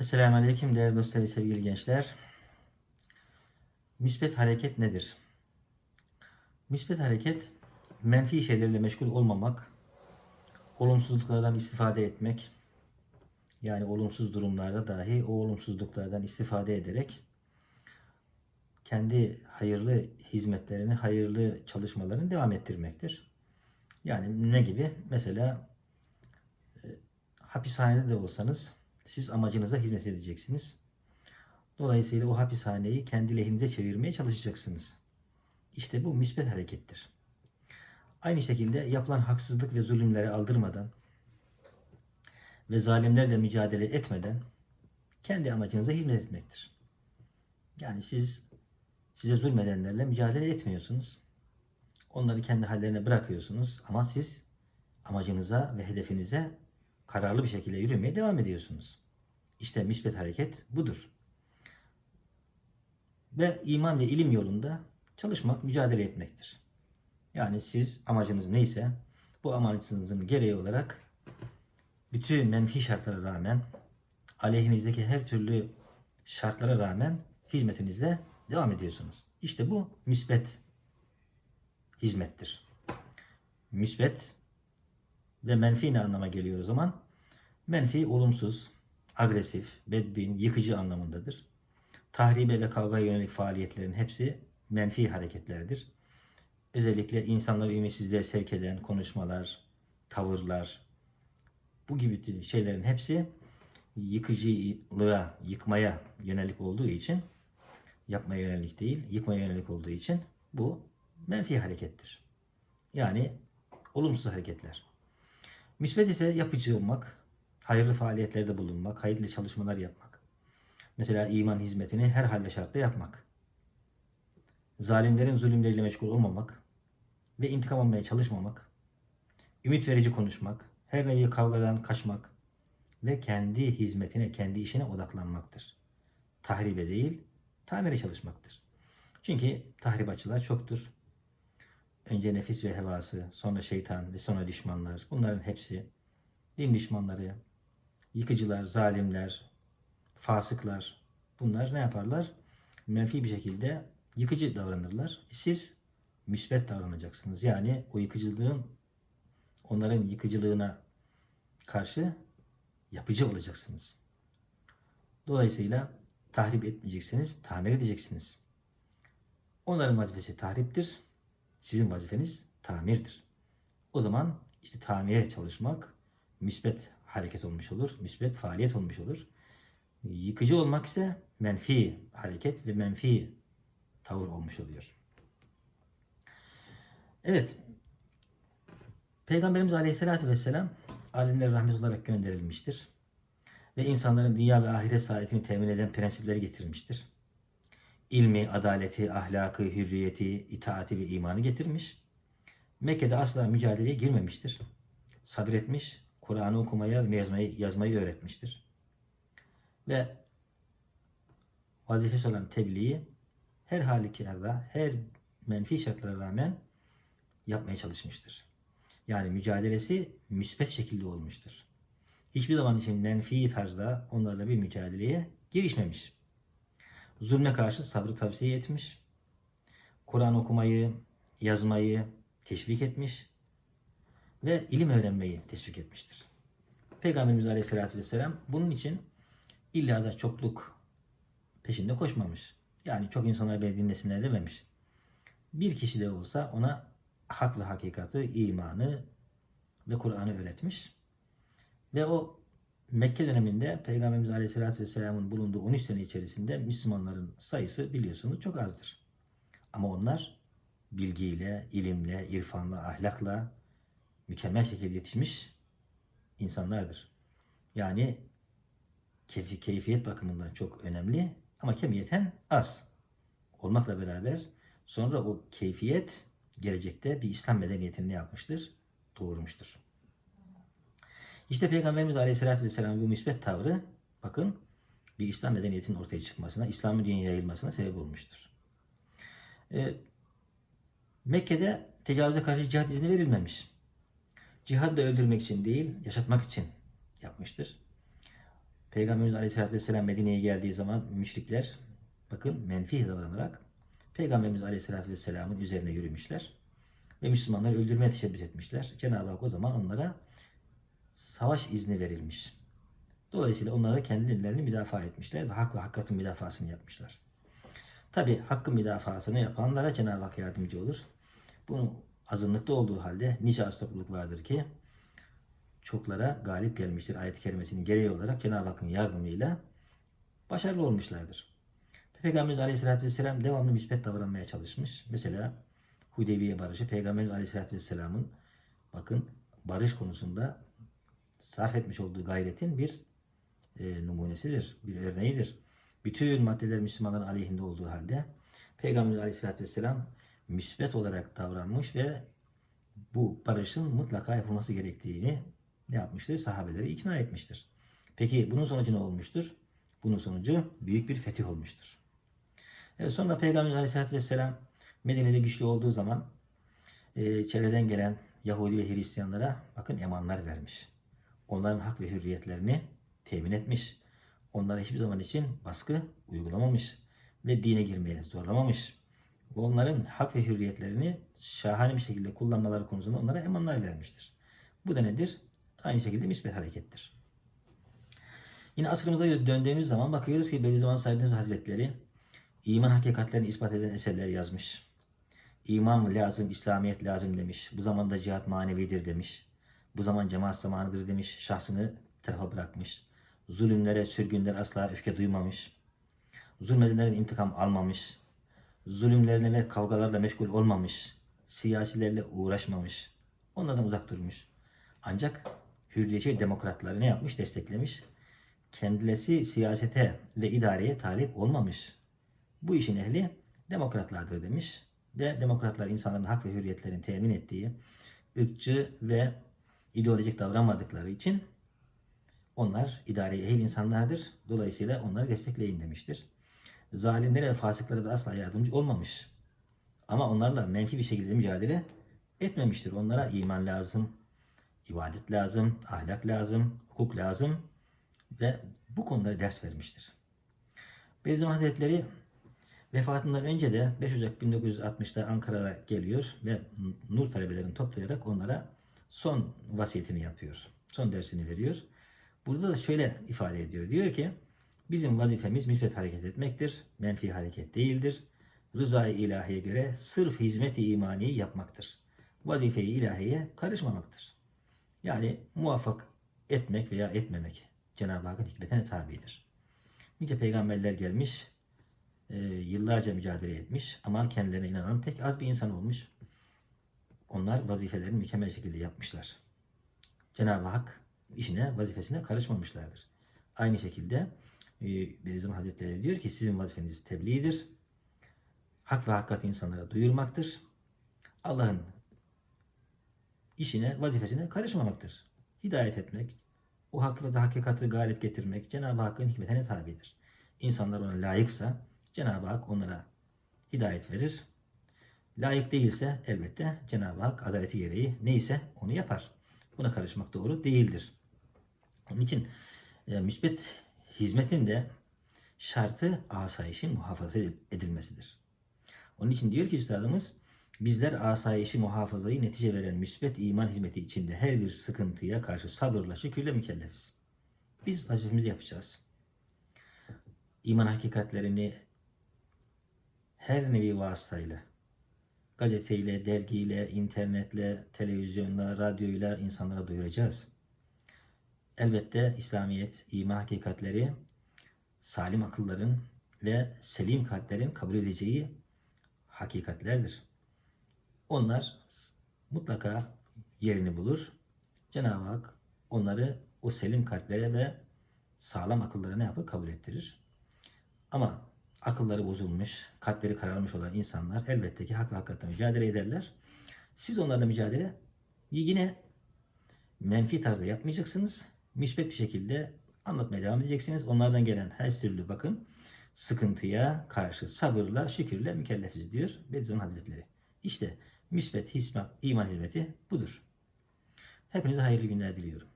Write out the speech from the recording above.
Esselamu Aleyküm değerli dostlar ve sevgili gençler. Müsbet hareket nedir? Müsbet hareket menfi şeylerle meşgul olmamak, olumsuzluklardan istifade etmek, yani olumsuz durumlarda dahi o olumsuzluklardan istifade ederek kendi hayırlı hizmetlerini, hayırlı çalışmalarını devam ettirmektir. Yani ne gibi? Mesela e, hapishanede de olsanız siz amacınıza hizmet edeceksiniz. Dolayısıyla o hapishaneyi kendi lehinize çevirmeye çalışacaksınız. İşte bu müsbet harekettir. Aynı şekilde yapılan haksızlık ve zulümlere aldırmadan ve zalimlerle mücadele etmeden kendi amacınıza hizmet etmektir. Yani siz size zulmedenlerle mücadele etmiyorsunuz. Onları kendi hallerine bırakıyorsunuz ama siz amacınıza ve hedefinize kararlı bir şekilde yürümeye devam ediyorsunuz. İşte müsbet hareket budur. Ve iman ve ilim yolunda çalışmak, mücadele etmektir. Yani siz amacınız neyse bu amacınızın gereği olarak bütün menfi şartlara rağmen aleyhinizdeki her türlü şartlara rağmen hizmetinizde devam ediyorsunuz. İşte bu müsbet hizmettir. Müsbet ve menfi ne anlama geliyor o zaman? Menfi olumsuz, agresif, bedbin, yıkıcı anlamındadır. Tahribe ve kavgaya yönelik faaliyetlerin hepsi menfi hareketlerdir. Özellikle insanları ümitsizliğe sevk eden konuşmalar, tavırlar, bu gibi şeylerin hepsi yıkıcılığa, yıkmaya yönelik olduğu için, yapmaya yönelik değil, yıkmaya yönelik olduğu için bu menfi harekettir. Yani olumsuz hareketler. Müsbet ise yapıcı olmak, hayırlı faaliyetlerde bulunmak, hayırlı çalışmalar yapmak. Mesela iman hizmetini her hal ve şartta yapmak. Zalimlerin zulümleriyle meşgul olmamak ve intikam almaya çalışmamak. Ümit verici konuşmak, her nevi kavgadan kaçmak ve kendi hizmetine, kendi işine odaklanmaktır. Tahribe değil, tamire çalışmaktır. Çünkü tahribatçılar çoktur. Önce nefis ve hevası, sonra şeytan ve sonra düşmanlar. Bunların hepsi din düşmanları, yıkıcılar, zalimler, fasıklar. Bunlar ne yaparlar? Menfi bir şekilde yıkıcı davranırlar. Siz müsbet davranacaksınız. Yani o yıkıcılığın onların yıkıcılığına karşı yapıcı olacaksınız. Dolayısıyla tahrip etmeyeceksiniz, tamir edeceksiniz. Onların vazifesi tahriptir. Sizin vazifeniz tamirdir. O zaman işte tamire çalışmak müsbet hareket olmuş olur, müsbet faaliyet olmuş olur. Yıkıcı olmak ise menfi hareket ve menfi tavır olmuş oluyor. Evet, Peygamberimiz Aleyhisselatü Vesselam alimler rahmet olarak gönderilmiştir. Ve insanların dünya ve ahiret saadetini temin eden prensipleri getirmiştir. İlmi, adaleti, ahlakı, hürriyeti, itaati ve imanı getirmiş. Mekke'de asla mücadeleye girmemiştir. Sabretmiş, Kur'an'ı okumaya ve yazmayı, yazmayı öğretmiştir. Ve vazifesi olan tebliği her halükarda, her menfi şartlara rağmen yapmaya çalışmıştır. Yani mücadelesi müsbet şekilde olmuştur. Hiçbir zaman için menfi tarzda onlarla bir mücadeleye girişmemiş. Zulme karşı sabrı tavsiye etmiş. Kur'an okumayı, yazmayı teşvik etmiş ve ilim öğrenmeyi teşvik etmiştir. Peygamberimiz Aleyhisselatü Vesselam bunun için illa da çokluk peşinde koşmamış. Yani çok insanlar beni dinlesinler dememiş. Bir kişi de olsa ona hak ve hakikati, imanı ve Kur'an'ı öğretmiş. Ve o Mekke döneminde Peygamberimiz Aleyhisselatü Vesselam'ın bulunduğu 13 sene içerisinde Müslümanların sayısı biliyorsunuz çok azdır. Ama onlar bilgiyle, ilimle, irfanla, ahlakla mükemmel şekilde yetişmiş insanlardır. Yani keyfi, keyfiyet bakımından çok önemli ama kemiyeten az olmakla beraber sonra o keyfiyet gelecekte bir İslam medeniyetini ne yapmıştır? Doğurmuştur. İşte Peygamberimiz Aleyhisselatü Vesselam'ın bu müsbet tavrı bakın bir İslam medeniyetinin ortaya çıkmasına, İslam'ın dünyaya yayılmasına sebep olmuştur. Ee, Mekke'de tecavüze karşı cihat izni verilmemiş. Cihad da öldürmek için değil, yaşatmak için yapmıştır. Peygamberimiz Aleyhisselatü Vesselam Medine'ye geldiği zaman müşrikler bakın menfi davranarak Peygamberimiz Aleyhisselatü Vesselam'ın üzerine yürümüşler ve Müslümanları öldürmeye teşebbüs etmişler. Cenab-ı Hak o zaman onlara savaş izni verilmiş. Dolayısıyla onlar da kendilerini müdafaa etmişler ve hak ve hakikatin müdafasını yapmışlar. Tabi hakkın müdafasını yapanlara Cenab-ı Hak yardımcı olur. Bunu azınlıkta olduğu halde nice az topluluk vardır ki çoklara galip gelmiştir. Ayet-i kerimesinin gereği olarak Cenab-ı Hakk'ın yardımıyla başarılı olmuşlardır. Peygamberimiz Aleyhisselatü Vesselam devamlı müsbet davranmaya çalışmış. Mesela Hudeybiye barışı Peygamberimiz Aleyhisselatü Vesselam'ın bakın barış konusunda sarf etmiş olduğu gayretin bir e, numunesidir, bir örneğidir. Bütün maddeler Müslümanların aleyhinde olduğu halde Peygamberimiz Aleyhisselatü Vesselam müsbet olarak davranmış ve bu barışın mutlaka yapılması gerektiğini ne yapmıştır? Sahabeleri ikna etmiştir. Peki bunun sonucu ne olmuştur? Bunun sonucu büyük bir fetih olmuştur. Evet, sonra Peygamber Aleyhisselatü Vesselam Medine'de güçlü olduğu zaman e, çevreden gelen Yahudi ve Hristiyanlara bakın emanlar vermiş. Onların hak ve hürriyetlerini temin etmiş. Onlara hiçbir zaman için baskı uygulamamış ve dine girmeye zorlamamış. Ve onların hak ve hürriyetlerini şahane bir şekilde kullanmaları konusunda onlara emanlar vermiştir. Bu da nedir? Aynı şekilde müsbet harekettir. Yine asrımıza döndüğümüz zaman bakıyoruz ki Bediüzzaman Said Hazretleri iman hakikatlerini ispat eden eserler yazmış. İman lazım, İslamiyet lazım demiş. Bu zamanda cihat manevidir demiş. Bu zaman cemaat zamanıdır demiş. Şahsını tarafa bırakmış. Zulümlere, sürgünler asla öfke duymamış. Zulmedenlerin intikam almamış. Zulümlerine ve kavgalarla meşgul olmamış. Siyasilerle uğraşmamış. Onlardan uzak durmuş. Ancak hürriyetçi demokratları ne yapmış? Desteklemiş. Kendileri siyasete ve idareye talip olmamış. Bu işin ehli demokratlardır demiş. Ve demokratlar insanların hak ve hürriyetlerini temin ettiği, ırkçı ve ideolojik davranmadıkları için onlar idareye ehil insanlardır. Dolayısıyla onları destekleyin demiştir. Zalimlere ve fasıklara da asla yardımcı olmamış. Ama onlarla menfi bir şekilde mücadele etmemiştir. Onlara iman lazım, ibadet lazım, ahlak lazım, hukuk lazım ve bu konulara ders vermiştir. Beyazıt Hazretleri vefatından önce de 5 Ocak 1960'da Ankara'da geliyor ve Nur talebelerini toplayarak onlara son vasiyetini yapıyor. Son dersini veriyor. Burada da şöyle ifade ediyor. Diyor ki bizim vazifemiz müsbet hareket etmektir. Menfi hareket değildir. Rızayı ilahiye göre sırf hizmet-i imaniyi yapmaktır. Vazife-i ilahiye karışmamaktır. Yani muvaffak etmek veya etmemek Cenab-ı Hakk'ın hikmetine tabidir. Nice peygamberler gelmiş, e, yıllarca mücadele etmiş ama kendilerine inanan pek az bir insan olmuş. Onlar vazifelerini mükemmel şekilde yapmışlar. Cenab-ı Hak işine, vazifesine karışmamışlardır. Aynı şekilde e, Bediüzzaman Hazretleri diyor ki sizin vazifeniz tebliğdir. Hak ve hakikat insanlara duyurmaktır. Allah'ın işine, vazifesine karışmamaktır. Hidayet etmek, o hak ve hakikati galip getirmek Cenab-ı Hakk'ın hikmetine tabidir. İnsanlar ona layıksa Cenab-ı Hak onlara hidayet verir. Layık değilse elbette Cenab-ı Hak adaleti gereği neyse onu yapar. Buna karışmak doğru değildir. Onun için e, müsbet hizmetin de şartı asayişin muhafaza edilmesidir. Onun için diyor ki üstadımız bizler asayişi muhafazayı netice veren müsbet iman hizmeti içinde her bir sıkıntıya karşı sabırla şükürle mükellefiz. Biz vazifemizi yapacağız. İman hakikatlerini her nevi vasıtayla gazeteyle, dergiyle, internetle, televizyonla, radyoyla insanlara duyuracağız. Elbette İslamiyet, iman hakikatleri salim akılların ve selim kalplerin kabul edeceği hakikatlerdir. Onlar mutlaka yerini bulur. Cenab-ı Hak onları o selim kalplere ve sağlam akıllara ne yapar? Kabul ettirir. Ama akılları bozulmuş, kalpleri kararmış olan insanlar elbette ki hak ve hakikatle mücadele ederler. Siz onlarla mücadele yine menfi tarzda yapmayacaksınız. Müsbet bir şekilde anlatmaya devam edeceksiniz. Onlardan gelen her türlü bakın sıkıntıya karşı sabırla, şükürle mükellefiz diyor Bediüzzaman Hazretleri. İşte müsbet, hismat, iman hizmeti budur. Hepinize hayırlı günler diliyorum.